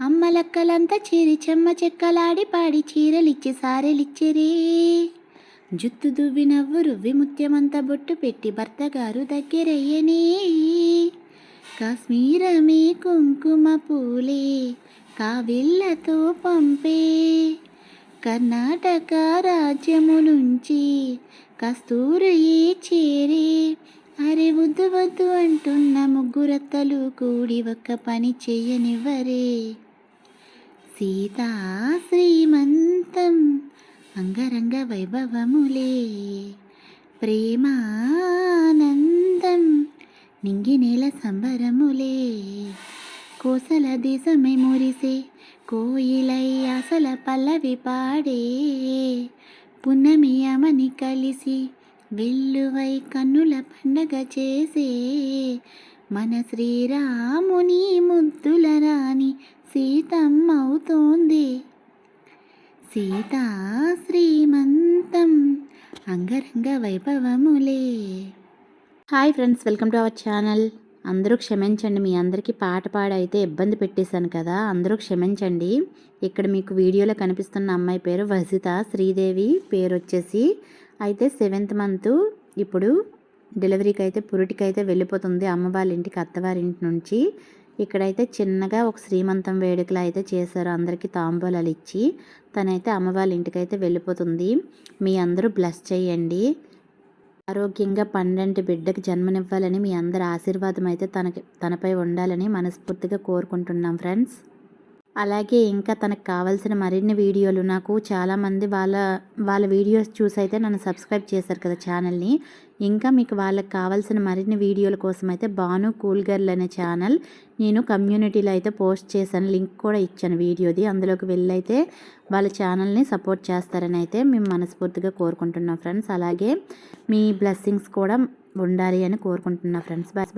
అమ్మలక్కలంతా చేరి చెమ్మ చెక్కలాడి పాడి చీరలిచ్చి సారెలిచ్చిరే. జుత్తు దువ్వి నవ్వు రువ్వి ముత్యమంత బొట్టు పెట్టి భర్తగారు దగ్గరయ్యనే. కాశ్మీరమే కుంకుమ పూలే కావిళ్ళతో పంపే కర్ణాటక రాజ్యము నుంచి కస్తూరియే చేరే? అరే వద్దు వద్దు అంటున్న ముగ్గురత్తలు కూడి ఒక్క పని చెయ్యనివ్వరే సీతా శ్రీమంతం అంగరంగ వైభవములే. ప్రేమానందం నింగినేల సంబరములే. కోసల దేశమే మురిసే కోయిలై అసల పల్లవి పాడే. పున్నమి అమని కలిసి వెల్లువై కన్నుల పండగ చేసే. మన శ్రీరాముని ముద్దుల రాణి సీతమ్మవుతోంది. సీతా శ్రీమంతం అంగరంగ వైభవములే. Hi friends welcome to our channel. అందరూ క్షమించండి మీ అందరికీ పాట పాడైతే ఇబ్బంది పెట్టేశాను కదా అందరూ క్షమించండి. ఇక్కడ మీకు వీడియోలో కనిపిస్తున్న అమ్మాయి పేరు వసిత శ్రీదేవి పేరు వచ్చేసి అయితే సెవెంత్ మంత్. ఇప్పుడు డెలివరీకి అయితే పురిటికి అయితే వెళ్ళిపోతుంది అమ్మ వాళ్ళ ఇంటికి అత్తవారింటి నుంచి. ఇక్కడైతే చిన్నగా ఒక శ్రీమంతం వేడుకలు అయితే చేశారు. అందరికీ తాంబూలాలు ఇచ్చి తనైతే అమ్మవాళ్ళ ఇంటికైతే ఇంటికి అయితే వెళ్ళిపోతుంది. మీ అందరూ బ్లెస్ చేయండి. ఆరోగ్యంగా పండంటి బిడ్డకి జన్మనివ్వాలని మీ అందరి ఆశీర్వాదం అయితే తనకి తనపై ఉండాలని మనస్ఫూర్తిగా కోరుకుంటున్నాం ఫ్రెండ్స్. అలాగే ఇంకా తనకు కావాల్సిన మరిన్ని వీడియోలు నాకు చాలామంది వాళ్ళ వాళ్ళ వీడియోస్ చూసి అయితే నన్ను సబ్స్క్రైబ్ చేశారు కదా ఛానల్ని. ఇంకా మీకు వాళ్ళకి కావాల్సిన మరిన్ని వీడియోల కోసం అయితే బాను కూల్ గర్ల్ అనే ఛానల్ నేను కమ్యూనిటీలో అయితే పోస్ట్ చేశాను లింక్ కూడా ఇచ్చాను వీడియోది. అందులోకి వెళ్ళైతే వాళ్ళ ఛానల్ని సపోర్ట్ చేస్తారని అయితే మేము మనస్ఫూర్తిగా కోరుకుంటున్నాం ఫ్రెండ్స్. అలాగే మీ బ్లెస్సింగ్స్ కూడా ఉండాలి అని కోరుకుంటున్నాం ఫ్రెండ్స్. బాయ్